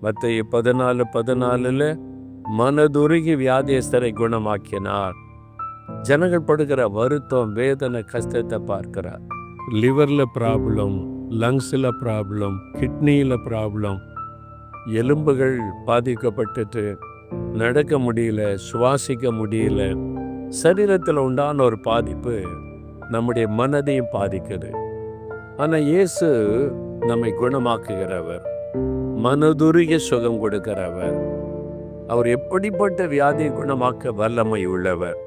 மற்ற பதினாலு பதினாலுல மனதுருகி வியாதியஸ்தரை குணமாக்கினார். ஜனங்கள் படுகிற வருத்தம் வேதனை கஷ்டத்தை பார்க்கிறார். லிவர்ல ப்ராப்ளம் லங்ஸில் ப்ராப்ளம் கிட்னியில் ப்ராப்ளம் எலும்புகள் பாதிக்கப்பட்டுட்டு நடக்க முடியல சுவாசிக்க முடியல சரீரத்தில் உண்டான ஒரு பாதிப்பு நம்முடைய மனதையும் பாதிக்குது. ஆனால் இயேசு நம்மை குணமாக்குகிறவர். மனதுருகிய சுகம் கொடுக்கிறவர். அவர் எப்படிப்பட்ட வியாதியை குணமாக்க வல்லமை உள்ளவர்?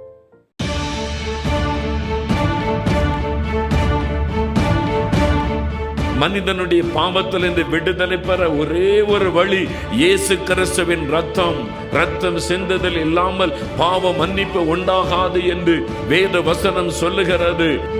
மனிதனுடைய பாவத்திலிருந்து விடுதலை பெற ஒரே ஒரு வழி இயேசு கிறிஸ்துவின் ரத்தம். ரத்தம் சிந்துதல் இல்லாமல் பாவ மன்னிப்பு உண்டாகாது என்று வேத வசனம் சொல்லுகிறது.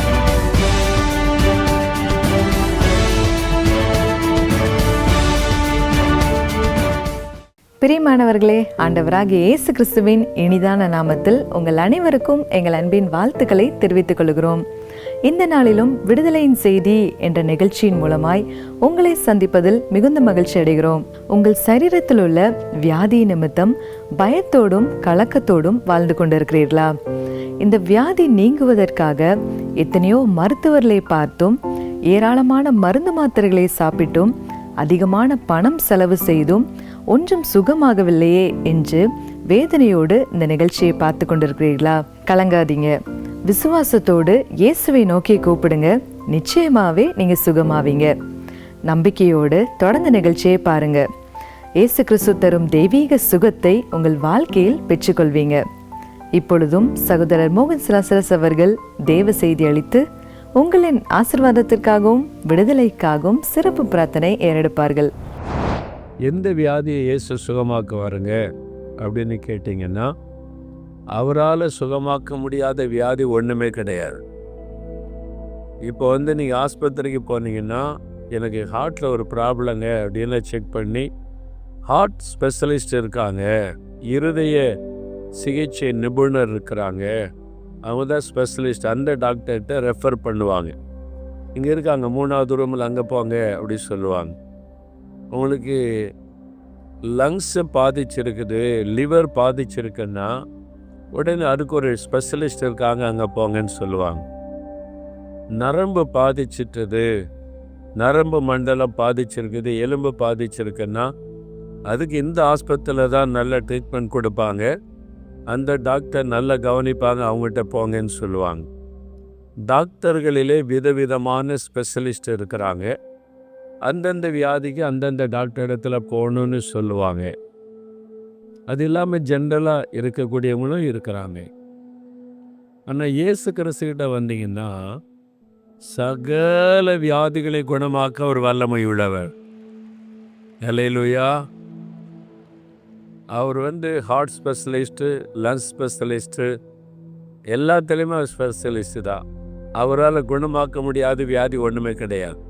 பிரியமானவர்களே ஆண்டவராக இயேசு கிறிஸ்துவின் இனிதான நாமத்தில் உங்கள் அனைவருக்கும் எங்கள் அன்பின் வாழ்த்துக்களை தெரிவித்துக் கொள்கிறோம். இந்த நாளிலும் விடுதலையின் செய்தி என்ற நிகழ்ச்சியின் மூலமாய் உங்களை சந்திப்பதில் மிகுந்த மகிழ்ச்சி அடைகிறோம். உங்கள் சரீரத்தில் உள்ள வியாதி நிமித்தம் பயத்தோடும் கலக்கத்தோடும் வாழ்ந்து கொண்டிருக்கிறீர்களா? இந்த வியாதி நீங்குவதற்காக எத்தனையோ மருத்துவர்களை பார்த்தும் ஏராளமான மருந்து மாத்திரைகளை சாப்பிட்டும் அதிகமான பணம் செலவு செய்தும் ஒன்றும் சுகமாகவில்லையே என்று வேதனையோடு இந்த நிகழ்ச்சியை பார்த்து கொண்டிருக்கிறீர்களா? கலங்காதீங்க. விசுவாசத்தோடு இயேசுவை நோக்கி கூப்பிடுங்க. நிச்சயமாவே நீங்க சுகமாவீங்க. நம்பிக்கையோடு தொடர்ந்து நிகழ்ச்சியை பாருங்க. இயேசு கிறிஸ்து தரும் தெய்வீக சுகத்தை உங்கள் வாழ்க்கையில் பெற்றுக்கொள்வீங்க. இப்பொழுதும் சகோதரர் மோகன் சிலாசரஸ் அவர்கள் தேவ செய்தி அளித்து உங்களின் ஆசிர்வாதத்திற்காகவும் விடுதலைக்காகவும் சிறப்பு பிரார்த்தனை ஏறெடுப்பார்கள். எந்த வியாதியை இயேசு சுகமாக்குவாருங்க அப்படின்னு கேட்டிங்கன்னா அவரால் சுகமாக்க முடியாத வியாதி ஒன்றுமே கிடையாது. இப்போ வந்து நீங்கள் ஆஸ்பத்திரிக்கு போனீங்கன்னா எனக்கு ஹார்ட்டில் ஒரு ப்ராப்ளங்க அப்படின்னு செக் பண்ணி ஹார்ட் ஸ்பெஷலிஸ்ட் இருக்காங்க இருதய சிகிச்சை நிபுணர் இருக்கிறாங்க அவங்க தான் ஸ்பெஷலிஸ்ட் அந்த டாக்டர்கிட்ட ரெஃபர் பண்ணுவாங்க. இங்கே இருக்காங்க மூணாவது ரூமில் அங்கே போங்க அப்படி சொல்லுவாங்க. உங்களுக்கு லங்ஸை பாதிச்சிருக்குது லிவர் பாதிச்சிருக்குன்னா உடனே அதுக்கு ஒரு ஸ்பெஷலிஸ்ட் இருக்காங்க அங்கே போங்கன்னு சொல்லுவாங்க. நரம்பு பாதிச்சிட்டது நரம்பு மண்டலம் பாதிச்சிருக்குது எலும்பு பாதிச்சிருக்குன்னா அதுக்கு இந்த ஆஸ்பத்திரியில் தான் நல்ல ட்ரீட்மெண்ட் கொடுப்பாங்க. அந்த டாக்டர் நல்லா கவனிப்பாங்க அவங்ககிட்ட போங்கன்னு சொல்லுவாங்க. டாக்டர்களிலே விதவிதமான ஸ்பெஷலிஸ்ட் இருக்கிறாங்க. அந்தந்த வியாதிக்கு அந்தந்த டாக்டர் இடத்துல போகணுன்னு சொல்லுவாங்க. அது இல்லாமல் ஜென்ரலாக இருக்கக்கூடியவங்களும் இருக்கிறாங்க. ஆனால் இயேசு கிறிஸ்துக்கிட்ட வந்தீங்கன்னா சகல வியாதிகளை குணமாக்க ஒரு வல்லமை உள்ளவர். எலையிலுயா அவர் வந்து ஹார்ட் ஸ்பெஷலிஸ்ட்டு லங்ஸ் ஸ்பெஷலிஸ்ட்டு எல்லாத்துலேயுமே அவர் ஸ்பெஷலிஸ்ட்டு தான். அவரால் குணமாக்க முடியாத வியாதி ஒன்றுமே கிடையாது.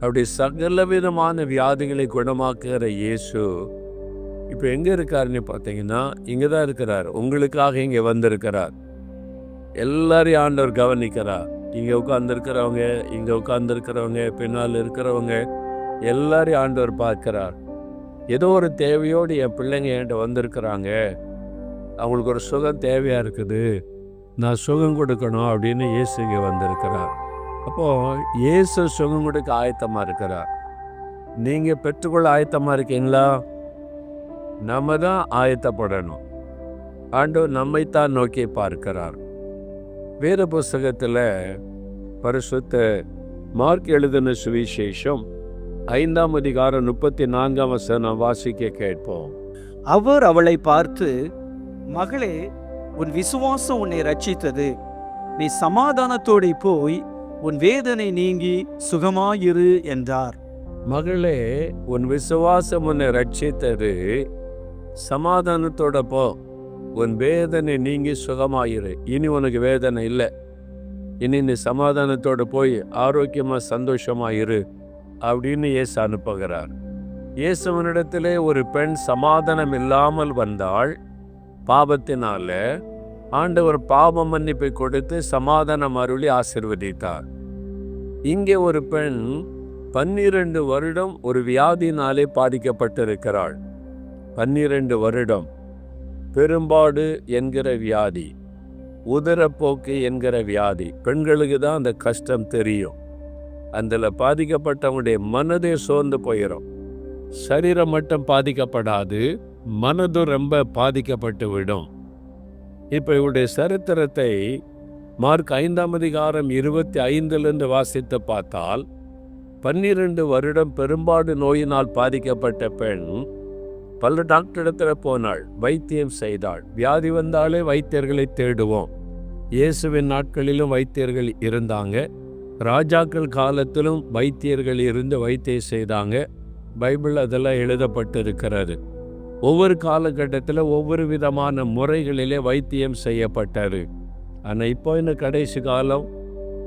அப்படி சகல விதமான வியாதிகளை குணமாக்குகிற இயேசு இப்போ எங்கே இருக்காருன்னு பார்த்தீங்கன்னா இங்கே தான் இருக்கிறார். உங்களுக்காக இங்கே வந்திருக்கிறார். எல்லாரையும் ஆண்டவர் கவனிக்கிறார். இங்கே உட்காந்துருக்கிறவங்க இங்கே உட்காந்துருக்கிறவங்க பின்னால் இருக்கிறவங்க எல்லாரையும் ஆண்டவர் பார்க்கிறார். ஏதோ ஒரு தேவையோடு என் பிள்ளைங்க என்கிட்ட வந்திருக்கிறாங்க. அவங்களுக்கு ஒரு சுகம் தேவையாக இருக்குது. நான் சுகம் கொடுக்கணும் அப்படின்னு இயேசு இங்கே வந்திருக்கிறார். அப்போது இயேசு சுகம் கொடுக்க ஆயத்தமாக இருக்கிறார். நீங்கள் பெற்றுக்கொள்ள ஆயத்தமாக இருக்கீங்களா? நம்ம தான் ஆயத்தப்படணும். ஆண்டவர் நம்மைத்தான் நோக்கி பார்க்கிறார். வேறு புஸ்தகத்தில் பரிசுத்த மார்க் எழுதின சுவிசேஷம் ஐந்தாம் அதிகாரம் முப்பத்தி நான்காம் வசனம் வாசிக்க கேட்போம். அவர் அவளை பார்த்து மகளே உன் விசுவாசம் உன்னை ரட்சித்தது நீ சமாதானத்தோடு போய் உன் வேதனை நீங்கி சுகமாயிரு என்றார். மகளே உன் விசுவாசம் உன்னை ரட்சித்தது சமாதானத்தோட போ. உன் வேதனை நீங்கி சுகமாயிரு. இனி உனக்கு வேதனை இல்லை. இனி நீ சமாதானத்தோடு போய் ஆரோக்கியமாக சந்தோஷமாயிரு அப்படின்னு இயேசு அனுப்புகிறார். இயேசுவனிடத்திலே ஒரு பெண் சமாதானம் இல்லாமல் வந்தால் பாவத்தினால ஆண்டவர் பாவ மன்னிப்பை கொடுத்து சமாதானம் அருளி ஆசிர்வதித்தார். இங்கே ஒரு பெண் பன்னிரண்டு வருடம் ஒரு வியாதினாலே பாதிக்கப்பட்டிருக்கிறாள். பன்னிரண்டு வருடம். பெரும்பாடு என்கிற வியாதி உதரப்போக்கு என்கிற வியாதி பெண்களுக்கு தான் அந்த கஷ்டம் தெரியும். அதில் பாதிக்கப்பட்டவங்களுடைய மனதே சோர்ந்து போயிடும் சரீரம் மட்டும் பாதிக்கப்படாது மனதும் ரொம்ப பாதிக்கப்பட்டு விடும். இப்போ இவருடைய சரித்திரத்தை மார்க் ஐந்தாம் அதிகாரம் இருபத்தி ஐந்திலிருந்து வாசித்து பார்த்தால் பன்னிரண்டு வருடம் பெரும்பாடு நோயினால் பாதிக்கப்பட்ட பெண் பல டாக்டரிடத்தில் போனாள் வைத்தியம் செய்தாள். வியாதி வந்தாலே வைத்தியர்களை தேடுவோம். இயேசுவின் நாட்களிலும் வைத்தியர்கள் இருந்தாங்க. ராஜாக்கள் காலத்திலும் வைத்தியர்கள் இருந்து வைத்தியம் செய்தாங்க. பைபிள் அதெல்லாம் எழுதப்பட்டிருக்கிறது. ஒவ்வொரு காலகட்டத்தில் ஒவ்வொரு விதமான முறைகளிலே வைத்தியம் செய்யப்பட்டார் ஆனால் இப்போ இந்த கடைசி காலம்?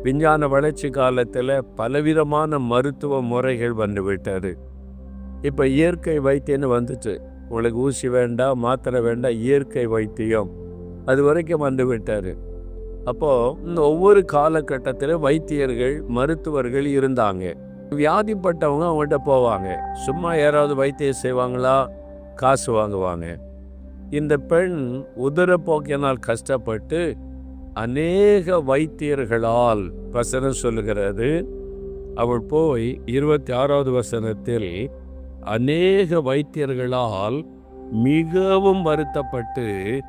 விஞ்ஞான வளர்ச்சி காலத்தில் பலவிதமான மருத்துவ முறைகள் வந்துவிட்டார் இப்போ இயற்கை வைத்தியம்னு வந்துச்சு. உங்களுக்கு ஊசி வேண்டாம் மாத்திரை வேண்டாம் இயற்கை வைத்தியம். அது வரைக்கும் வந்து விட்டார் அப்போது இந்த ஒவ்வொரு காலகட்டத்திலும் வைத்தியர்கள் மருத்துவர்கள் இருந்தாங்க. வியாதிப்பட்டவங்க அவங்கள்ட்ட போவாங்க. சும்மா யாராவது வைத்தியம் செய்வாங்களா? காசு வாங்குவாங்க. இந்த பெண் உதரப்போக்கினால் கஷ்டப்பட்டு அநேக வைத்தியர்களால் வசனம் சொல்லுகிறது. அவள் போய் இருபத்தி ஆறாவது வசனத்தில் அநேக வைத்தியர்களால் மிகவும் வருத்தப்பட்டு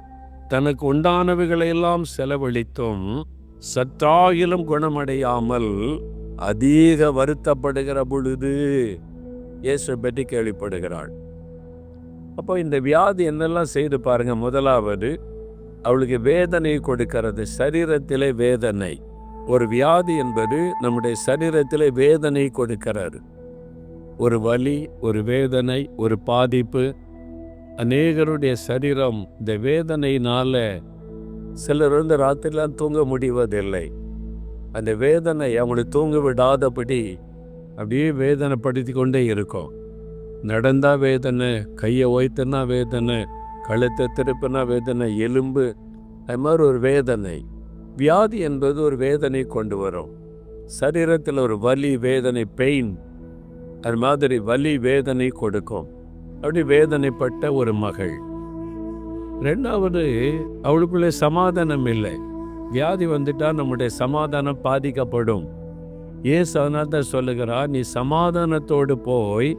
தனக்கு உண்டானவைகளையெல்லாம் செலவழித்தும் சற்றாயிலும் குணமடையாமல் அதிக வருத்தப்படுகிற பொழுது இயேசு பற்றி கேள்விப்படுகிறாள். அப்போ இந்த வியாதி என்னெல்லாம் செய்து பாருங்கள் முதலாவது அவளுக்கு வேதனை கொடுக்கிறது. சரீரத்திலே வேதனை. ஒரு வியாதி என்பது நம்முடைய சரீரத்திலே வேதனை கொடுக்கிறாரு ஒரு வலி ஒரு வேதனை ஒரு பாதிப்பு. அநேகருடைய சரீரம் இந்த வேதனையினால சிலர் வந்து ராத்திரிலாம் தூங்க முடிவதில்லை. அந்த வேதனை அவங்களை தூங்க விடாதபடி அப்படியே வேதனைப்படுத்தி கொண்டே இருக்கும். நடந்தா வேதனை கையை ஓய்த்தனா வேதனை கழுத்தை திருப்பினா வேதனை எலும்பு அது மாதிரி ஒரு வேதனை. வியாதி என்பது ஒரு வேதனை கொண்டு வரும். சரீரத்தில் ஒரு வலி வேதனை பெயின் அது மாதிரி வலி வேதனை கொடுக்கும். அப்படி வேதனைப்பட்ட ஒரு மகள். ரெண்டாவது அவளுக்குள்ளே சமாதானம் இல்லை. வியாதி வந்துட்டால் நம்முடைய சமாதானம் பாதிக்கப்படும். ஏசு அதனால தான் சொல்லுகிறா நீ சமாதானத்தோடு போய்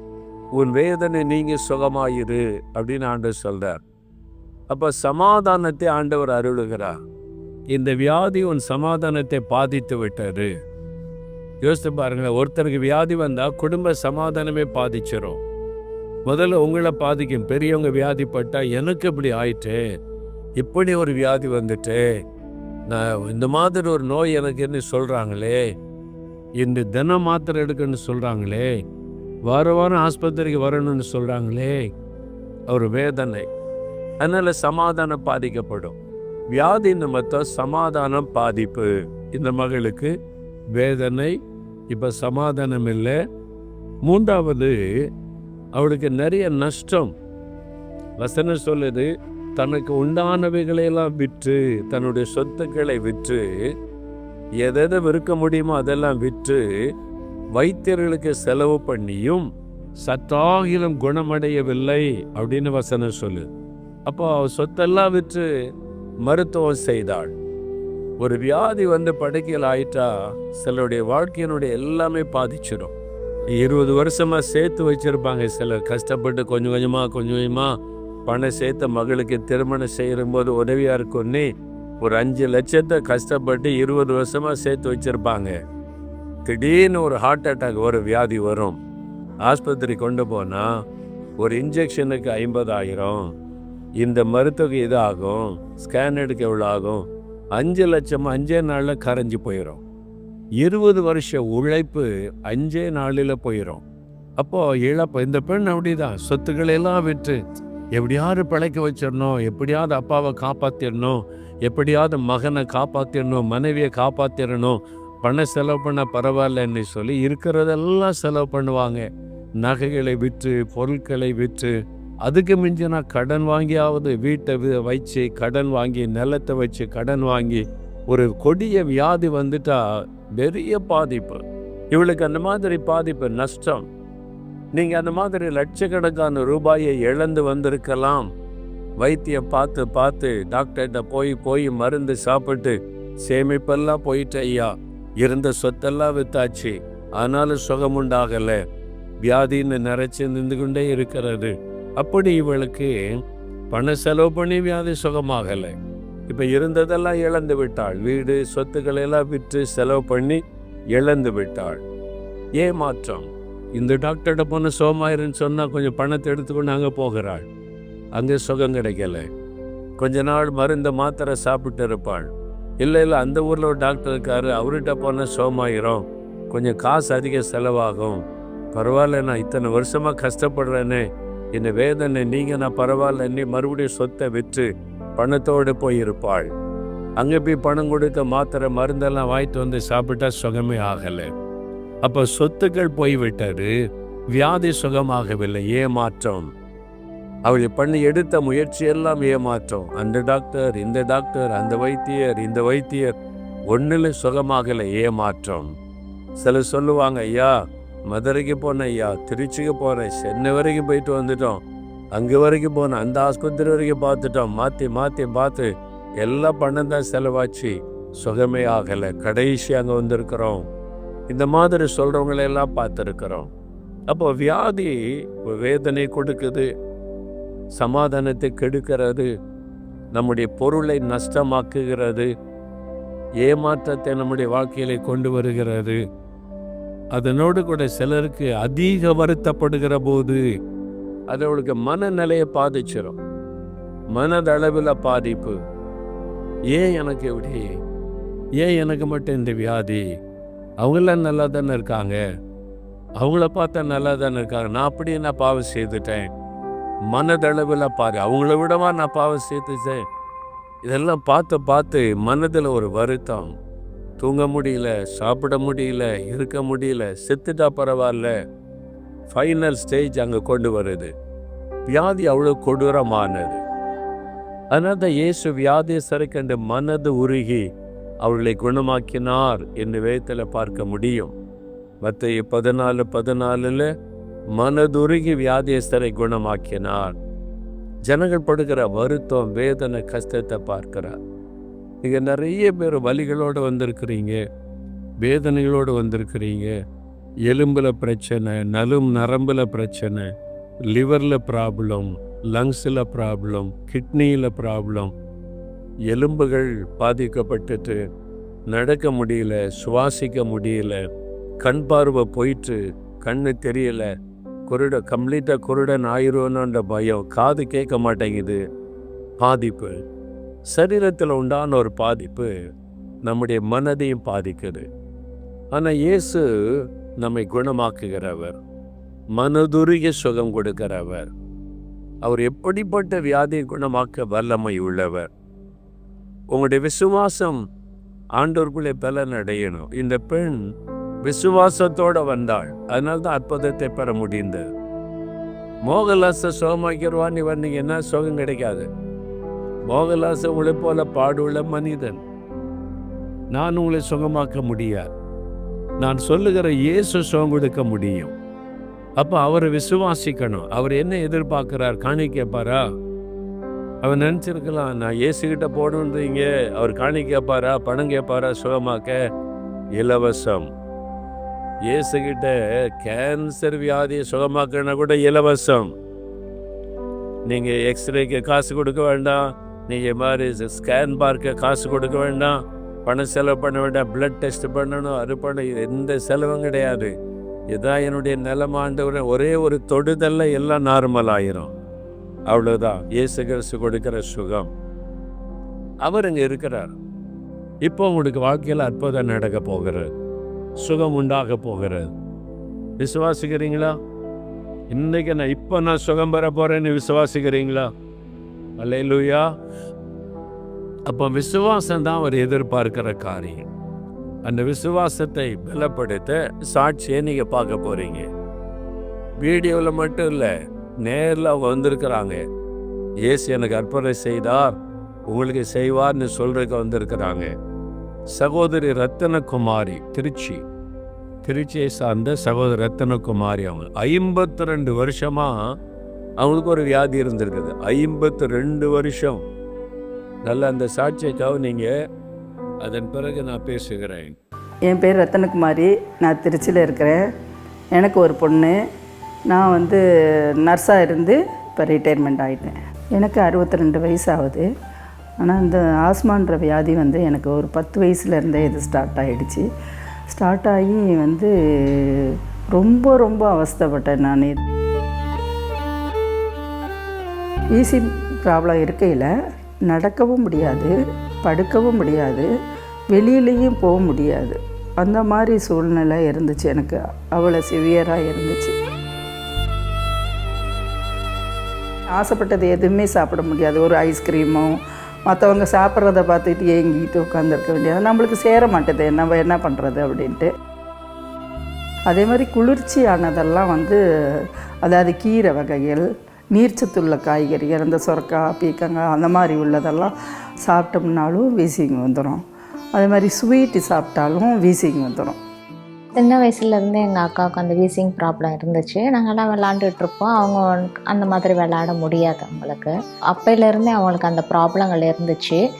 உன் வேதனை நீங்க சுகமாயிரு அப்படின்னு ஆண்டவர் சொல்றார். அப்ப சமாதானத்தை ஆண்டவர் அருளுகிறார். இந்த வியாதி உன் சமாதானத்தை பாதித்து விட்டார் யோசித்து பாருங்களேன் ஒருத்தருக்கு வியாதி வந்தால் குடும்ப சமாதானமே பாதிச்சிடும் முதல்ல உங்களை பாதிக்கும் பெரியவங்க வியாதிப்பட்டால் எனக்கு இப்படி ஆயிட்டு இப்படி ஒரு வியாதி வந்துட்டு நான் இந்த மாதிரி ஒரு நோய் எனக்குன்னு சொல்கிறாங்களே இந்த தினம் மாத்திரை எடுக்கணும்னு சொல்கிறாங்களே வார வாரம் ஆஸ்பத்திரிக்கு வரணும்னு சொல்கிறாங்களே ஒரு வேதனை. அதனால் சமாதானம் பாதிக்கப்படும். வியாதி மொத்தம் சமாதானம் பாதிப்பு. இந்த மகளுக்கு வேதனை இப்போ சமாதானம் இல்லை. மூன்றாவது அவளுக்கு நிறைய நஷ்டம். வசனம் சொல்லுது தனக்கு உண்டானவைகளையெல்லாம் விற்று தன்னுடைய சொத்துக்களை விற்று எதை விற்க முடியுமோ அதெல்லாம் விற்று வைத்தியர்களுக்கு செலவு பண்ணியும் சற்றாகிலும் குணமடையவில்லை அப்படின்னு வசனம் சொல்லு. அப்போ சொத்தெல்லாம் விற்று மருத்துவம் செய்தாள். ஒரு வியாதி வந்து படுக்கையில் ஆயிட்டா சிலருடைய வாழ்க்கையினுடைய எல்லாமே பாதிச்சிடும் இருபது வருஷமாக சேர்த்து வச்சிருப்பாங்க சிலர். கஷ்டப்பட்டு கொஞ்சம் கொஞ்சமாக கொஞ்சம் கொஞ்சமாக பணம் சேர்த்த மகளுக்கு திருமணம் செய்யும் போது உதவியா இருக்கும்னு ஒரு அஞ்சு லட்சத்தை கஷ்டப்பட்டு இருபது வருஷமாக சேர்த்து வச்சிருப்பாங்க. திடீர்னு ஒரு ஹார்ட் அட்டாக் ஒரு வியாதி வரும். ஆஸ்பத்திரி கொண்டு போனால் ஒரு இன்ஜெக்ஷனுக்கு ஐம்பதாயிரம். இந்த மருத்துவக்கு இது ஆகும். ஸ்கேன் எடுக்க எவ்வளோ ஆகும். அஞ்சு லட்சம் அஞ்சே நாளில் கரைஞ்சி போயிடும் இருபது வருஷ உழைப்பு அஞ்சே நாளில் போயிடும் அப்போது இழப்பு இந்த பெண் அப்படிதான். சொத்துக்களை எல்லாம் விற்று எப்படியாவது பிழைக்க வச்சிடணும். எப்படியாவது அப்பாவை காப்பாற்றிடணும் எப்படியாவது மகனை காப்பாற்றிடணும் மனைவியை காப்பாற்றிடணும் பணம் செலவு பண்ண பரவாயில்லன்னு சொல்லி இருக்கிறதெல்லாம் செலவு பண்ணுவாங்க. நகைகளை விற்று பொருட்களை விற்று அதுக்கு மிஞ்சினா கடன் வாங்கியாவது வீட்டை வச்சு கடன் வாங்கி நிலத்தை வச்சு கடன் வாங்கி ஒரு கொடிய வியாதி வந்துட்டா பெரிய பாதிப்பு. இவளுக்கு அந்த மாதிரி பாதிப்பு நஷ்டம். நீங்கள் அந்த மாதிரி லட்சக்கணக்கான ரூபாயை இழந்து வந்திருக்கலாம். வைத்தியம் பார்த்து பார்த்து டாக்டர்கிட்ட போய் போய் மருந்து சாப்பிட்டு சேமிப்பெல்லாம் போயிட்டு ஐயா இருந்த சொத்தெல்லாம் வித்தாச்சு. ஆனாலும் சுகம் உண்டாகலை வியாதின்னு நிறைச்சு நின்று கொண்டே இருக்கிறது. அப்படி இவளுக்கு பண செலவு பண்ணி வியாதி சுகமாகலை. இப்போ இருந்ததெல்லாம் இழந்து விட்டாள். வீடு சொத்துக்களை எல்லாம் விற்று செலவு பண்ணி இழந்து விட்டாள். ஏமாற்றம் இந்த டாக்டர்கிட்ட போன சோமாயிருன்னு சொன்னால் கொஞ்சம் பணத்தை எடுத்துக்கொண்டு அங்கே போகிறாள். அங்கே சுகம் கிடைக்கல. கொஞ்ச நாள் மருந்து மாத்திரை சாப்பிட்டு இருப்பாள். இல்லை இல்லை அந்த ஊரில் ஒரு டாக்டர் இருக்கார். அவர்கிட்ட போனால் சோமாயிரும். கொஞ்சம் காசு அதிக செலவாகும். பரவாயில்ல நான் இத்தனை வருஷமாக கஷ்டப்படுறேனே. இந்த வேதனை நீங்கள் நான் பரவாயில்ல நீ மறுபடியும் சொத்தை விற்று பணத்தோடு போயிருப்பாள். அங்கே போய் பணம் கொடுக்க மாத்திரை மருந்தெல்லாம் வாங்கிட்டு வந்து சாப்பிட்டா சுகமே ஆகலை. அப்போ சொத்துக்கள் போய்விட்டது. வியாதி சுகமாகவில்லை. ஏமாற்றம். அவர் பண்ணி எடுத்த முயற்சி எல்லாம் ஏமாற்றம். அந்த டாக்டர் இந்த டாக்டர் அந்த வைத்தியர் இந்த வைத்தியர் ஒன்றில் சுகமாகலை ஏமாற்றம். சிலர் சொல்லுவாங்க ஐயா மதுரைக்கு போனேன் ஐயா திருச்சிக்கு போனேன் சென்னை வரைக்கும் போயிட்டு வந்துட்டோம். அங்கே வரைக்கும் போனேன் அந்த ஆஸ்பத்திரி வரைக்கும் பார்த்துட்டோம். மாற்றி மாற்றி பார்த்து எல்லாம் பணம் தான் செலவாச்சு. சுகமே ஆகலை. கடைசி அங்கே வந்திருக்கிறோம். இந்த மாதிரி சொல்கிறவங்களெல்லாம் பார்த்துருக்குறோம். அப்போ வியாதி வேதனை கொடுக்குது. சமாதானத்தை கெடுக்கிறது. நம்முடைய பொருளை நஷ்டமாக்குகிறது. ஏமாற்றத்தை நம்முடைய வாழ்க்கையிலே கொண்டு வருகிறது. அதனோடு கூட சிலருக்கு அதிக வருத்தப்படுகிற போது அது அவளுக்கு மனநிலையை பாதிச்சிடும் மனதளவில் பாதிப்பு. ஏன் எனக்கு இப்படி? ஏன் எனக்கு மட்டும் இந்த வியாதி? அவங்களாம் நல்லா தானே இருக்காங்க? அவங்கள பார்த்தா நல்லா தானே இருக்காங்க? நான் அப்படி நான் பாவம் செய்துட்டேன்? மனதளவில் பாரு. அவங்கள விடவா நான் பாவம் செய்துட்டேன் இதெல்லாம் பார்த்து பார்த்து மனதில் ஒரு வருத்தம். தூங்க முடியல சாப்பிட முடியல இருக்க முடியல செத்துட்டா பரவாயில்ல. ஃபைனல் ஸ்டேஜ் அங்கே கொண்டு வருது. வியாதி அவ்வளோ கொடூரமானது. அதனால் தான் இயேசு வியாதியை கண்டு மனது உருகி அவர்களை குணமாக்கினார் என்று வேதத்தில் பார்க்க முடியும். மற்ற பதினாலு பதினாலில் மனதுருகி வியாதியஸ்தரை குணமாக்கினார். ஜனங்கள் படுகிற வருத்தம் வேதனை கஷ்டத்தை பார்க்கிறார். நீங்கள் நிறைய பேர் வலிகளோடு வந்திருக்கிறீங்க வேதனைகளோடு வந்திருக்கிறீங்க. எலும்பில் பிரச்சனை நலும் நரம்பில் பிரச்சனை லிவரில் ப்ராப்ளம் லங்ஸில் ப்ராப்ளம் கிட்னியில் ப்ராப்ளம். எலும்புகள் பாதிக்கப்பட்டுட்டு நடக்க முடியல சுவாசிக்க முடியல கண் பார்வை போயிட்டு கண்ணு தெரியலை குருட கம்ப்ளீட்டாக குருடன் ஆயிரும்ன்ற பயம் காது கேட்க மாட்டேங்குது. பாதிப்பு. சரீரத்தில் உண்டான ஒரு பாதிப்பு நம்முடைய மனதையும் பாதிக்குது. ஆனால் இயேசு நம்மை குணமாக்குகிறவர். மனதுருகிய சுகம் கொடுக்கிறவர். அவர் எப்படிப்பட்ட வியாதியை குணமாக்க வல்லமை உள்ளவர். உங்களுடைய விசுவாசம் ஆண்டோருக்குள்ளே பலன் அடையணும் இந்த பெண் விசுவாசத்தோடு வந்தாள். அதனால தான் அற்புதத்தை பெற முடிந்தது மோகலாச சோமாக்கிறவான்னு வந்தீங்கன்னா சுகம் கிடைக்காது. மோகலாச உங்களை போல பாடுள்ள மனிதன். நான் உங்களை சுகமாக்க முடியாது. நான் சொல்லுகிற இயேசு சுகம் கொடுக்க முடியும். அப்போ அவரை விசுவாசிக்கணும். அவர் என்ன எதிர்பார்க்கிறார்? காணிக்கப்பாரா அவர் நினச்சிருக்கலாம் நான் இயேசுகிட்ட போகணுன்றீங்க அவர் காணி கேட்பாரா? பணம் கேட்பாரா? சுகமாக்க? இலவசம். இயேசுகிட்ட கேன்சர் வியாதியை சுகமாக்கணும்னா கூட இலவசம். நீங்கள் எக்ஸ்ரேக்கு காசு கொடுக்க வேண்டாம். நீங்கள் மாதிரி ஸ்கேன் பார்க்க காசு கொடுக்க வேண்டாம். பணம் செலவு பண்ண வேண்டாம். பிளட் டெஸ்ட் பண்ணணும் அது பண்ண எந்த செலவும் கிடையாது. இதான் என்னுடைய நிலமாண்டவர் ஒரே ஒரு தொடுதல்ல எல்லாம் நார்மல் ஆயிரும். அவ்வளோதான் இயேசு கிறிஸ்து கொடுக்கிற சுகம். அவர் இங்கே இருக்கிறார். இப்போ உங்களுக்கு வாழ்க்கையில் அற்புதம் நடக்க போகிறது. சுகம் உண்டாக போகிறது. விசுவாசிக்கிறீங்களா? இன்னைக்கு நான் இப்போ நான் சுகம் பெற போகிறேன்னு விசுவாசிக்கிறீங்களா? அல்லையிலூயா அப்போ விசுவாசம் தான் அவர் எதிர்பார்க்கிற காரியம். அந்த விசுவாசத்தை பலப்படுத்த சாட்சியை நீங்கள் பார்க்க போகிறீங்க வீடியோவில் மட்டும் இல்லை நேரில் அவங்க வந்திருக்கிறாங்க. ஏசு எனக்கு அற்புதம் செய்தார் உங்களுக்கு செய்வார்னு சொல்கிறதுக்கு வந்திருக்கிறாங்க. சகோதரி ரத்தனகுமாரி திருச்சி. திருச்சியை சார்ந்த சகோதரி ரத்தனகுமாரி அவங்க. ஐம்பத்தி ரெண்டு வருஷமாக அவங்களுக்கு ஒரு வியாதி இருந்திருக்குது. ஐம்பத்தி ரெண்டு வருஷம். நல்ல அந்த சாட்சியக்காக நீங்கள் அதன் பிறகு நான் பேசுகிறேன். என் பேர் ரத்தனகுமாரி. நான் திருச்சியில் இருக்கிறேன். எனக்கு ஒரு பொண்ணு. நான் வந்து நர்ஸாக இருந்து இப்போ ரிட்டையர்மெண்ட் ஆகிட்டேன் எனக்கு அறுபத்தி ரெண்டு வயசு ஆகுது. ஆனால் இந்த ஆஸ்மான்ற வியாதி வந்து எனக்கு ஒரு பத்து வயசுலேருந்தே இது ஸ்டார்ட் ஆகிடுச்சு ஸ்டார்ட் ஆகி வந்து ரொம்ப ரொம்ப அவஸ்தைப்பட்டேன் நான். ஈசி ப்ராப்ளம் இருக்கையில் நடக்கவும் முடியாது படுக்கவும் முடியாது வெளியிலையும் போக முடியாது. அந்த மாதிரி சூழ்நிலை இருந்துச்சு எனக்கு. அவ்வளோ சிவியராக இருந்துச்சு. ஆசைப்பட்டது எதுவுமே சாப்பிட முடியாது. ஒரு ஐஸ்கிரீமோ மற்றவங்க சாப்பிட்றத பார்த்துட்டு ஏங்கிட்டு உட்காந்துருக்க வேண்டியது. நம்மளுக்கு சேர மாட்டேது நம்ம என்ன பண்ணுறது அப்படின்ட்டு. அதே மாதிரி குளிர்ச்சியானதெல்லாம் வந்து அதாவது கீரை வகைகள் நீர்ச்சத்துள்ள காய்கறிகள் இந்த சொரக்காய் பீக்கங்காய் அந்த மாதிரி உள்ளதெல்லாம் சாப்பிட்டோம்னாலும் வீசிங் வந்துடும் அதே மாதிரி ஸ்வீட்டு சாப்பிட்டாலும் வீசிங் வந்துடும் சின்ன வயசுலேருந்தே எங்கள் அக்காவுக்கு அந்த வீசிங் ப்ராப்ளம் இருந்துச்சு. நாங்கள்லாம் விளாண்டுட்ருப்போம். அவங்க அந்த மாதிரி விளாட முடியாது அவங்களுக்கு. அப்போலேருந்தே அவங்களுக்கு அந்த ப்ராப்ளங்கள் இருந்துச்சு.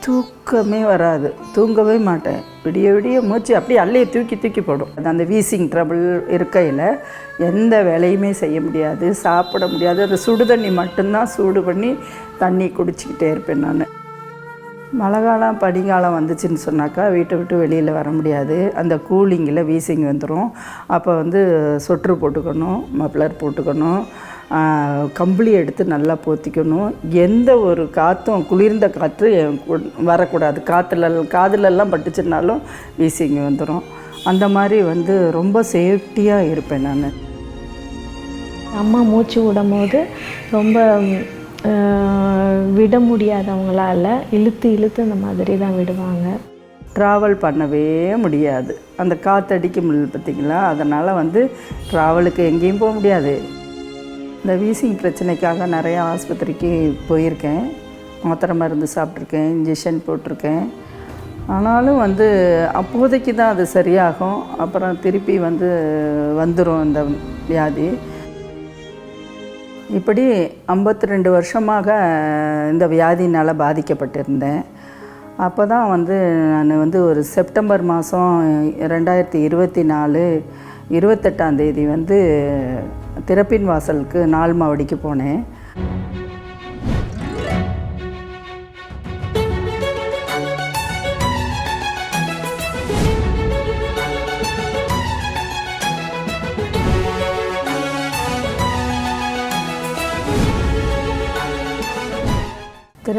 தூக்கமே வராது. தூங்கவே மாட்டேன். விடிய விடிய மூச்சு அப்படியே அள்ளியே தூக்கி தூக்கி போடும். அது அந்த வீசிங் ட்ரபிள் இருக்கையில் எந்த வேலையுமே செய்ய முடியாது. சாப்பிட முடியாது. அந்த சுடு தண்ணி மட்டும்தான் சூடு பண்ணி தண்ணி குடிச்சிக்கிட்டே இருப்பேன் நான். மழை காலம் பனிக்காலம் வந்துச்சுன்னு சொன்னாக்கா வீட்டை விட்டு வெளியில் வர முடியாது. அந்த கூலிங்கில் வீசிங் வந்துடும் அப்போ வந்து சொட்ரு போட்டுக்கணும் மப்ளர் போட்டுக்கணும் கம்பளி எடுத்து நல்லா போத்திக்கணும். எந்த ஒரு காற்றும் குளிர்ந்த காற்று என் வரக்கூடாது. காற்றுல காதுலெல்லாம் பட்டுச்சுனாலும் வீசிங் வந்துடும் அந்த மாதிரி வந்து ரொம்ப சேஃப்டியாக இருப்பேன் நான். அம்மா மூச்சு விடும்போது ரொம்ப விட முடியாதவங்களால் இழுத்து இழுத்து அந்த மாதிரி தான் விடுவாங்க. ட்ராவல் பண்ணவே முடியாது. அந்த காற்றடிக்கும் பார்த்தீங்களா அதனால் வந்து ட்ராவலுக்கு எங்கேயும் போக முடியாது. இந்த வீசிங் பிரச்சனைக்காக நிறையா ஆஸ்பத்திரிக்கு போயிருக்கேன். மாத்திரை மருந்து சாப்பிட்ருக்கேன் இன்ஜெக்ஷன் போட்டிருக்கேன். ஆனாலும் வந்து அப்போதைக்கு தான் அது சரியாகும். அப்புறம் திருப்பி வந்து வந்துடும் இந்த வியாதி. இப்படி 52 ரெண்டு வருஷமாக இந்த வியாதினால் பாதிக்கப்பட்டிருந்தேன். அப்போ தான் வந்து நான் வந்து ஒரு செப்டம்பர் மாதம் ரெண்டாயிரத்தி இருபத்தி நாலு இருபத்தெட்டாம் தேதி வந்து திறப்பின் வாசலுக்கு நாள் மாவடிக்கு போனேன்.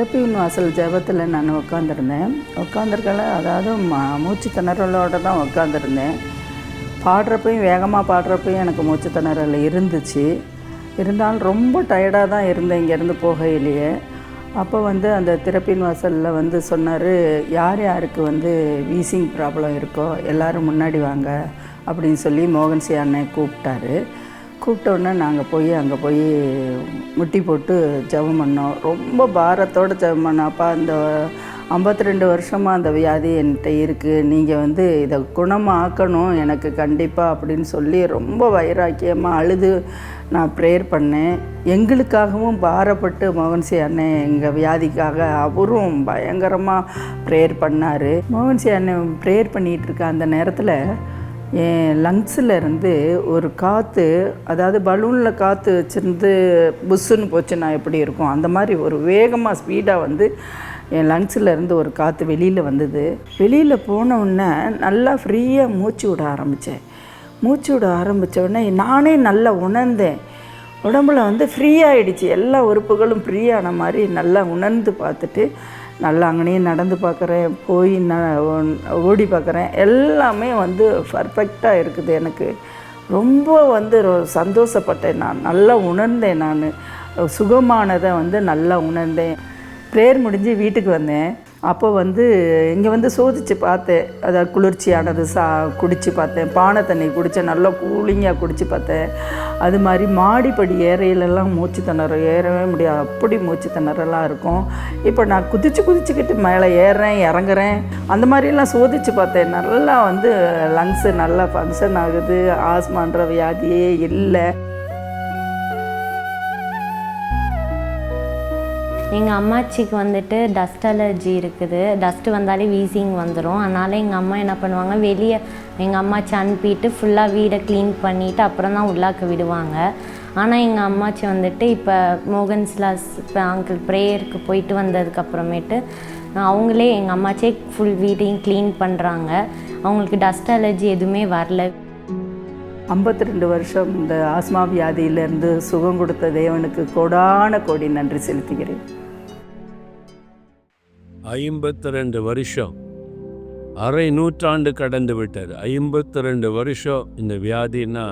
திறப்பின் வாசல் ஜெபத்தில் நான் உட்காந்துருந்தேன் உட்காந்துருக்கல அதாவது ம- மூச்சு திணறலோடு தான் உட்காந்துருந்தேன் பாடுறப்பையும் வேகமாக பாடுறப்பையும் எனக்கு மூச்சு திணறல் இருந்துச்சு. இருந்தாலும் ரொம்ப டயர்டாக தான் இருந்தேன் இங்கேருந்து போகையிலேயே. அப்போ வந்து அந்த திறப்பின் வாசலில் வந்து சொன்னார் யார் யாருக்கு வந்து வீசிங் ப்ராப்ளம் இருக்கோ எல்லோரும் முன்னாடி வாங்க அப்படின்னு சொல்லி மோகன் சி அண்ணன் கூப்பிட்டாரு. கூப்பிட்டோன்னே நாங்கள் போய் அங்கே போய் முட்டி போட்டு ஜெபம் பண்ணோம். ரொம்ப பாரத்தோடு ஜெபம் பண்ணோம். அப்பா அந்த ஐம்பத்தி ரெண்டு வருஷமாக அந்த வியாதி என்கிட்ட இருக்குது நீங்கள் வந்து இதை குணமாக்கணும் எனக்கு கண்டிப்பாக அப்படின்னு சொல்லி ரொம்ப வைராக்கியமாக அழுது நான் ப்ரேயர் பண்ணேன். எங்களுக்காகவும் பாரப்பட்டு மோகன்சி அண்ணன் எங்கள் வியாதிக்காக அவரும் பயங்கரமாக ப்ரேயர் பண்ணார். மோகன்சி அண்ணன் ப்ரேயர் பண்ணிகிட்ருக்க அந்த நேரத்தில் லங்ஸில் இருந்து ஒரு காற்று அதாவது பலூனில் காற்று வச்சுருந்து புஷ்ஷுன்னு போச்சுன்னா எப்படி இருக்கும்? அந்த மாதிரி ஒரு வேகமாக ஸ்பீடாக வந்து என் லங்ஸில் இருந்து ஒரு காற்று வெளியில் வந்தது. வெளியில் போனவுடனே நல்லா ஃப்ரீயாக மூச்சு விட ஆரம்பித்தேன் மூச்சு விட ஆரம்பித்த உடனே நானே நல்லா உணர்ந்தேன். உடம்புல வந்து ஃப்ரீயாகிடுச்சு எல்லா உறுப்புகளும் ஃப்ரீயான மாதிரி நல்லா உணர்ந்து பார்த்துட்டு நல்லா அங்கனையும் நடந்து பார்க்குறேன் போய் நான் ஓடி பார்க்குறேன். எல்லாமே வந்து பர்ஃபெக்டாக இருக்குது எனக்கு. ரொம்ப வந்து சந்தோஷப்பட்டேன் நான். நல்லா உணர்ந்தேன் நான். சுகமானதை வந்து நல்லா உணர்ந்தேன். ப்ரேயர் முடிஞ்சு வீட்டுக்கு வந்தேன். அப்போ வந்து இங்கே வந்து சோதித்து பார்த்தேன். அதாவது குளிர்ச்சியானது சா குடித்து பார்த்தேன். பானை தண்ணி குடித்தேன் நல்லா கூலிங்காக குடித்து பார்த்தேன். அது மாதிரி மாடிப்படி ஏறையிலெல்லாம் மூச்சு திணற ஏறவே முடியாது. அப்படி மூச்சு திணறலாம் இருக்கும். இப்போ நான் குதிச்சு குதிச்சுக்கிட்டு மேலே ஏறுறேன் இறங்குறேன். அந்த மாதிரிலாம் சோதித்து பார்த்தேன். நல்லா வந்து லங்ஸு நல்லா ஃபங்க்ஷன் ஆகுது. ஆஸ்மான்ற வியாதியே இல்லை. எங்கள் அம்மாச்சிக்கு வந்துட்டு டஸ்ட் அலர்ஜி இருக்குது. டஸ்ட்டு வந்தாலே வீசிங் வந்துடும் அதனால் எங்கள் அம்மா என்ன பண்ணுவாங்க வெளியே எங்கள் அம்மாச்சி அனுப்பிட்டு ஃபுல்லாக வீடை க்ளீன் பண்ணிவிட்டு அப்புறம் தான் உள்ளாக்க விடுவாங்க. ஆனால் எங்கள் அம்மாச்சி வந்துட்டு இப்போ மோகன்ஸ்லாஸ் இப்போ அங்கிள் ப்ரேயருக்கு போயிட்டு வந்ததுக்கப்புறமேட்டு அவங்களே எங்கள் அம்மாச்சே ஃபுல் வீட்டையும் க்ளீன் பண்ணுறாங்க அவங்களுக்கு டஸ்ட் அலர்ஜி எதுவுமே வரல. ஐம்பத்தி ரெண்டு வருஷம் இந்த ஆஸ்மா வியாதியிலிருந்து சுகம் கொடுத்த தேவனுக்கு கோடான கோடி நன்றி செலுத்துகிறேன். ஐம்பத்தி ரெண்டு வருஷம். அரை நூற்றாண்டு கடந்து விட்டது. ஐம்பத்தி ரெண்டு வருஷம் இந்த வியாதின்னா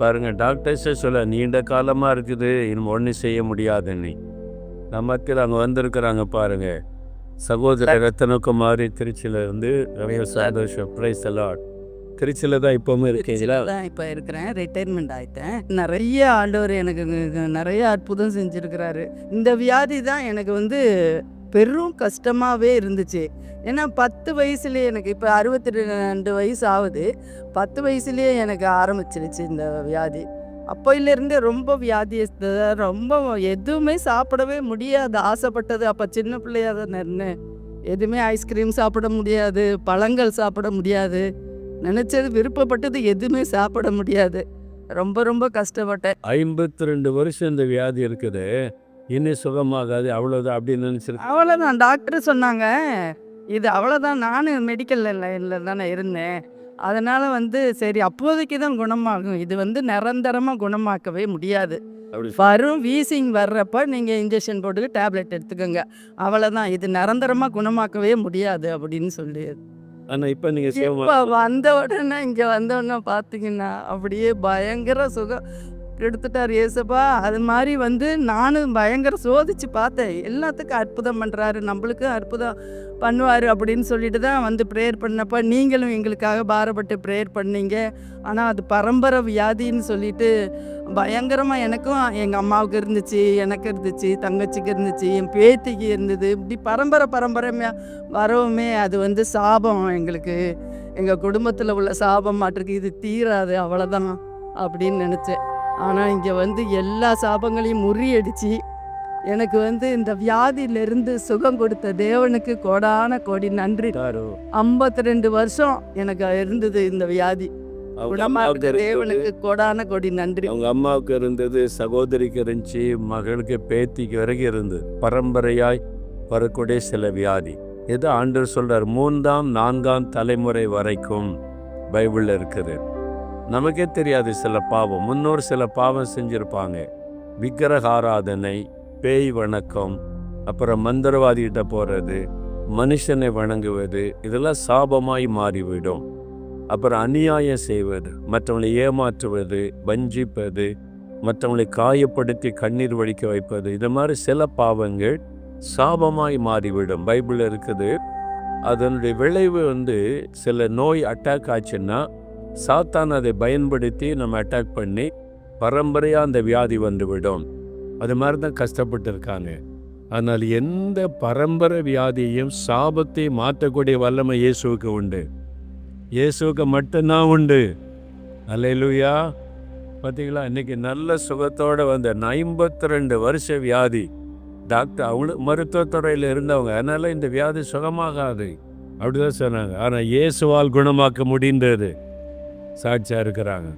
பாருங்க டாக்டர்ஸே சொல்ல நீண்ட காலமாக இருக்குது இன்னும் ஒன்றும் செய்ய முடியாதுன்னு நமக்கு அங்கே வந்திருக்கிறாங்க பாருங்க. சகோதர ரத்தனகுமாரி திருச்சியில் இருந்து சந்தோஷம் பிரைஸ் அலாட் திருச்சியில் தான் இப்போவும் இருக்கீங்களா இப்போ இருக்கிறேன். ரிட்டையர்மெண்ட் ஆயிட்டேன். நிறைய ஆண்டவர் எனக்கு நிறைய அற்புதம் செஞ்சுருக்கிறாரு. இந்த வியாதி தான் எனக்கு வந்து பெரும் கஷ்டமாகவே இருந்துச்சு. ஏன்னா பத்து வயசுலேயே எனக்கு இப்போ அறுபத்தி ரெண்டு வயசு ஆகுது பத்து வயசுலேயே எனக்கு ஆரம்பிச்சிருச்சு இந்த வியாதி. அப்போயிலேருந்தே ரொம்ப வியாதி ரொம்ப எதுவுமே சாப்பிடவே முடியாது. ஆசைப்பட்டது. அப்போ சின்ன பிள்ளையாக தான் இருந்தேன். எதுவுமே ஐஸ்கிரீம் சாப்பிட முடியாது. பழங்கள் சாப்பிட முடியாது. நினச்சது விருப்பப்பட்டது எதுவுமே சாப்பிட முடியாது. ரொம்ப ரொம்ப கஷ்டப்பட்டேன். ஐம்பத்தி ரெண்டு வருஷம் இந்த வியாதி இருக்குது. இன்னும் சுகமாகாது அவ்வளோதான் அப்படின்னு நினச்சிருக்கேன் அவ்வளோதான் டாக்டர் சொன்னாங்க இது அவ்வளோதான் நானும் மெடிக்கல் லைனில் தானே இருந்தேன். அதனால் வந்து சரி அப்போதைக்கு தான் குணமாகும். இது வந்து நிரந்தரமாக குணமாக்கவே முடியாது. வரும் வீசிங் வர்றப்ப நீங்கள் இன்ஜெக்ஷன் போட்டு டேப்லெட் எடுத்துக்கோங்க. அவ்வளோதான் இது நிரந்தரமாக குணமாக்கவே முடியாது அப்படின்னு சொல்லி. ஆனால் இப்போ நீங்கள் இப்போ வந்த உடனே இங்கே வந்த உடனே பார்த்தீங்கன்னா அப்படியே பயங்கர சுகம். எடுத்துட்டார் ஏசப்பா. அது மாதிரி வந்து நானும் பயங்கர சோதிச்சு பார்த்தேன். எல்லாத்துக்கும் அற்புதம் பண்ணுறாரு நம்மளுக்கும் அற்புதம் பண்ணுவார் அப்படின்னு சொல்லிட்டு தான் வந்து ப்ரேயர் பண்ணப்போ நீங்களும் எங்களுக்காக பாரப்பட்டு ப்ரேயர் பண்ணீங்க. ஆனால் அது பரம்பரை வியாதின்னு சொல்லிட்டு பயங்கரமாக எனக்கும் எங்கள் அம்மாவுக்கு இருந்துச்சு எனக்கு இருந்துச்சு தங்கச்சிக்கு இருந்துச்சு என் பேத்திக்கு இருந்தது. இப்படி பரம்பரை பரம்பரையாக வரவுமே அது வந்து சாபம் எங்களுக்கு. எங்கள் குடும்பத்தில் உள்ள சாபம் மாட்டிருக்கு. இது தீராது. அவ்வளோதான் அப்படின்னு நினச்சேன். ஆனால் இங்கே வந்து எல்லா சாபங்களையும் முறியடிச்சு எனக்கு வந்து இந்த வியாதியிலிருந்து சுகம் கொடுத்த தேவனுக்கு கோடான கோடி நன்றி. ஐம்பத்தி ரெண்டு வருஷம் எனக்கு இருந்தது இந்த வியாதி. தேவனுக்கு கோடான கோடி நன்றி. அவங்க அம்மாவுக்கு இருந்தது சகோதரிக்கு இருந்துச்சு மகளுக்கு பேத்திக்கு வரைக்கும் இருந்தது. பரம்பரையாய் வரக்கூடிய சில வியாதி. எது ஆண்டவர் சொல்றார்? மூன்றாம் நான்காம் தலைமுறை வரைக்கும் பைபிளில் இருக்குது. நமக்கே தெரியாது சில பாவம். முன்னோர் சில பாவம் செஞ்சுருப்பாங்க. விக்கிரகாராதனை பேய் வணக்கம் அப்புறம் மந்திரவாதிகிட்ட போகிறது மனுஷனை வணங்குவது இதெல்லாம் சாபமாய் மாறிவிடும். அப்புறம் அநியாயம் செய்வது மற்றவங்களை ஏமாற்றுவது வஞ்சிப்பது மற்றவங்களை காயப்படுத்தி கண்ணீர் வடிக்க வைப்பது இது மாதிரி சில பாவங்கள் சாபமாய் மாறிவிடும். பைபிள் இருக்குது. அதனுடைய விளைவு வந்து சில நோய் அட்டாக் ஆச்சுன்னா சாத்தான் அதை பயன்படுத்தி நம்ம அட்டாக் பண்ணி பரம்பரையாக அந்த வியாதி வந்துவிடும் அது மாதிரி தான் கஷ்டப்பட்டு இருக்காங்க ஆனால் எந்த பரம்பரை வியாதியையும் சாபத்தை மாற்றக்கூடிய வல்லமை இயேசுவுக்கு உண்டு. இயேசுவுக்கு மட்டும்தான் உண்டு. அல்லேலூயா. பார்த்தீங்களா இன்னைக்கு நல்ல சுகத்தோடு வந்த ஐம்பத்தி ரெண்டு வருஷ வியாதி. டாக்டர் அவ்வளோ மருத்துவத்துறையில் இருந்தவங்க அதனால் இந்த வியாதி சுகமாகாது. அப்படிதான் சொன்னாங்க. ஆனால் இயேசுவால் குணமாக்க முடிந்தது. சாட்சியாக இருக்கிறாங்க.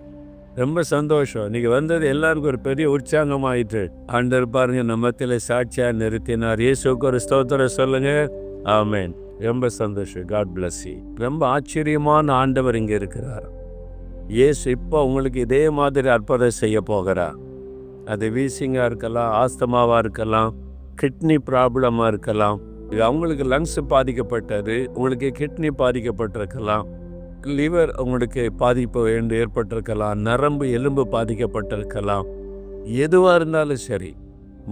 ரொம்ப சந்தோஷம். நீங்கள் வந்தது எல்லாருக்கும் ஒரு பெரிய உற்சாகமாயிற்று. ஆண்டர் பாருங்க நம்மத்தில் சாட்சியாக நிறுத்தினார். இயேசுக்கு ஒரு ஸ்தோத்திர சொல்லுங்க. ஆமேன். ரொம்ப சந்தோஷம். காட் bless ரொம்ப ஆச்சரியமான ஆண்டவர் இங்கே இருக்கிறார். இயேசு இப்போ உங்களுக்கு இதே மாதிரி அற்புதம் செய்ய போகிறார். அது வீசிங்காக இருக்கலாம் ஆஸ்தமாவாக இருக்கலாம் கிட்னி ப்ராப்ளமாக இருக்கலாம். இது அவங்களுக்கு லங்ஸ் பாதிக்கப்பட்டது உங்களுக்கு கிட்னி பாதிக்கப்பட்டிருக்கலாம். லிவர் உங்களுக்கு பாதிப்பு ஏற்பட்டிருக்கலாம் நரம்பு எலும்பு பாதிக்கப்பட்டிருக்கலாம். எதுவாக இருந்தாலும் சரி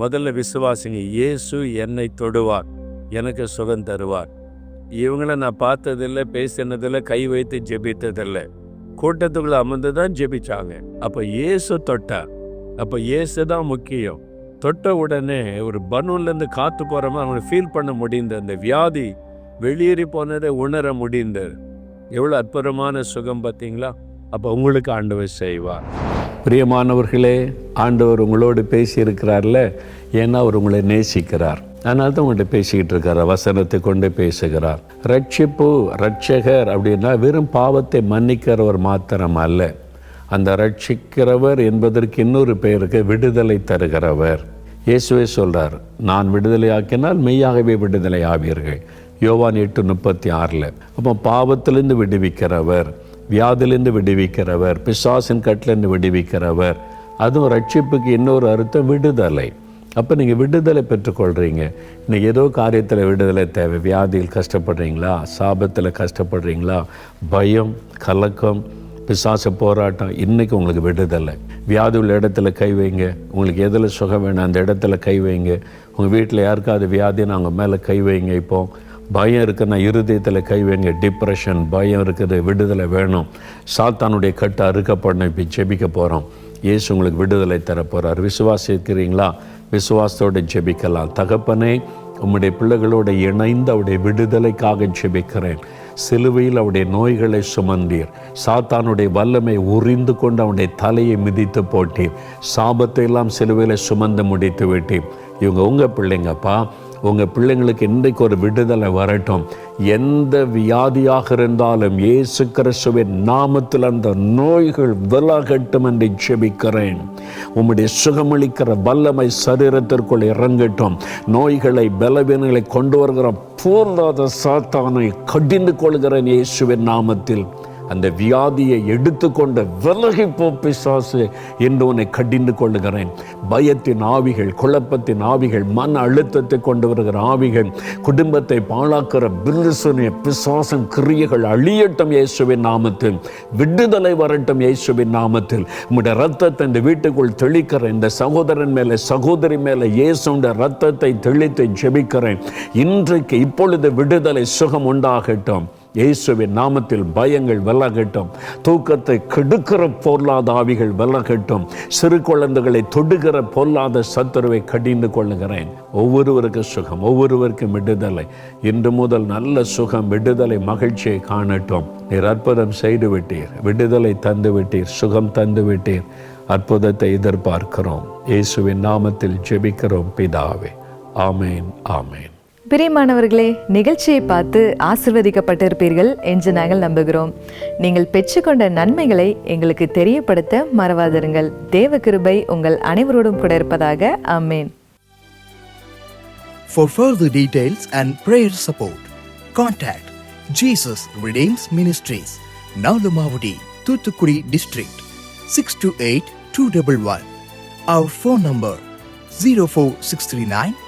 முதல்ல விசுவாசிங்க இயேசு என்னை தொடுவார் எனக்கு சுகம் தருவார். இவங்கள நான் பார்த்ததில்லை பேசினதில்லை கை வைத்து ஜெபித்ததில்லை. கூட்டத்துக்குள்ள அமர்ந்து தான் ஜெபிச்சாங்க. அப்போ இயேசு தொட்டார். அப்போ இயேசு தான் முக்கியம். தொட்ட உடனே ஒரு பனூன்லேருந்து காற்று போகிற மாதிரி அவங்களுக்கு ஃபீல் பண்ண முடிந்தது அந்த வியாதி வெளியேறி போனதை உணர முடிந்தது. எவ்வளோ அற்புதமான சுகம் பார்த்தீங்களா? அப்போ உங்களுக்கு ஆண்டவர் செய்வார். பிரியமானவர்களே ஆண்டவர் உங்களோடு பேசியிருக்கிறார்ல ஏன்னா அவர் உங்களை நேசிக்கிறார். அதனால தான் உங்கள்கிட்ட பேசிக்கிட்டு இருக்கார் வசனத்தை கொண்டு பேசுகிறார். ரட்சிப்பு ரட்சகர் அப்படின்னா வெறும் பாவத்தை மன்னிக்கிறவர் மாத்திரம் அல்ல. அந்த ரட்சிக்கிறவர் என்பதற்கு இன்னொரு பெயருக்கு விடுதலை தருகிறவர். இயேசுவே சொல்கிறார் நான் விடுதலை ஆக்கினால் மெய்யாகவே விடுதலை ஆவீர்கள். யோவான் எட்டு முப்பத்தி ஆறில் அப்போ பாவத்திலிருந்து விடுவிக்கிறவர் வியாதிலிருந்து விடுவிக்கிறவர் பிசாசின் கட்டிலிருந்து விடுவிக்கிறவர் அதுவும் ரட்சிப்புக்கு இன்னொரு அர்த்தம் விடுதலை. அப்போ நீங்கள் விடுதலை பெற்றுக்கொள்கிறீங்க இன்னைக்கு ஏதோ காரியத்தில் விடுதலை தேவை. வியாதியில் கஷ்டப்படுறீங்களா? சாபத்தில் கஷ்டப்படுறீங்களா? பயம் கலக்கம் பிசாச போராட்டம் இன்றைக்கி உங்களுக்கு விடுதலை. வியாதி உள்ள இடத்துல கை வைங்க. உங்களுக்கு எதில் சுகம் வேணும் அந்த இடத்துல கை வைங்க. உங்கள் வீட்டில் யாருக்காவது வியாதின்னு அவங்க மேலே கை வைங்க இப்போது பயம் இருக்குன்னா இருதயத்தில் கை வைங்க. டிப்ரெஷன் பயம் இருக்குது விடுதலை வேணும். சாத்தானுடைய கட்டு அறுக்கப்படணும். இப்போ ஜெபிக்க போகிறோம் இயேசு உங்களுக்கு விடுதலை தரப்போகிறார் விசுவாசிக்கிறீங்களா விசுவாசத்தோடு ஜெபிக்கலாம். தகப்பனே உம்முடைய பிள்ளைகளோட இணைந்து அவருடைய விடுதலைக்காக ஜெபிக்கிறேன். சிலுவையில் அவருடைய நோய்களை சுமந்தீர். சாத்தானுடைய வல்லமை உறிந்து கொண்டு அவனுடைய தலையை மிதித்து போட்டீர். சாபத்தை எல்லாம் சிலுவையில் சுமந்து முடித்து விட்டீர். இவங்க உங்கள் பிள்ளைங்கப்பா. உங்கள் பிள்ளைங்களுக்கு இன்றைக்கு ஒரு விடுதலை வரட்டும். எந்த வியாதியாக இருந்தாலும் இயேசு கிறிஸ்துவின் நாமத்தில் அந்த நோய்கள் விலகட்டும் என்று ஜெபிக்கிறேன். உம்முடைய சுகமளிக்கிற வல்லமை சரீரத்திற்குள் இறங்கட்டும். நோய்களை பலவீனங்களை கொண்டு வருகிற போர்லாத சாத்தானை கடிந்து கொள்கிறேன் இயேசுவின் நாமத்தில். அந்த வியாதியை எடுத்துக்கொண்ட விலகி போ பிசாசு என்று உன்னை கடிந்து கொள்ளுகிறேன். பயத்தின் ஆவிகள் குழப்பத்தின் ஆவிகள் மன அழுத்தத்தை கொண்டு வருகிற ஆவிகள் குடும்பத்தை பாழாக்கிற பில்லுசுனிய பிசாசன் கிரியைகள் அழியட்டும் இயேசுவின் நாமத்தில். விடுதலை வரட்டும் இயேசுவின் நாமத்தில். உம்முடைய ரத்தத்தை இந்த வீட்டுக்குள் தெளிக்கிற இந்த சகோதரன் மேலே சகோதரி மேலே இயேசுடைய ரத்தத்தை தெளித்து ஜெபிக்கிறேன். இன்றைக்கு இப்பொழுது விடுதலை சுகம் உண்டாகட்டும். இயேசுவின் நாமத்தில் பயங்கள் விலகட்டும். தூக்கத்தை கெடுக்கிற பொருளாத ஆவிகள் விலகட்டும். சிறு குழந்தைகளை தொடுகிற பொல்லாத சத்துருவை கடிந்து கொள்ளுகிறேன். ஒவ்வொருவருக்கும் சுகம் ஒவ்வொருவருக்கும் விடுதலை. இன்று முதல் நல்ல சுகம் விடுதலை மகிழ்ச்சியை காணட்டும். நீர் அற்புதம் செய்து விட்டீர் விடுதலை தந்து விட்டீர் சுகம் தந்து விட்டீர் அற்புதத்தை எதிர்பார்க்கிறோம். இயேசுவின் நாமத்தில் ஜெபிக்கிறோம் பிதாவே. ஆமேன் ஆமேன். பிரியமானவர்களே நிகழ்ச்சியை பார்த்து ஆசிர்வதிக்கப்பட்டிருப்பீர்கள் என்று நாங்கள் நம்புகிறோம். நீங்கள் பெற்றுக்கொண்ட நன்மைகளை எங்களுக்கு தெரியப்படுத்த மறவாதிருங்கள். தேவ கிருபை உங்கள் அனைவரோடும் கூட இருப்பதாக amen For further details and prayer support, contact Jesus Redeems Ministries, Nalumavudi, Thuthukudi District, 628-211. Our phone number 04639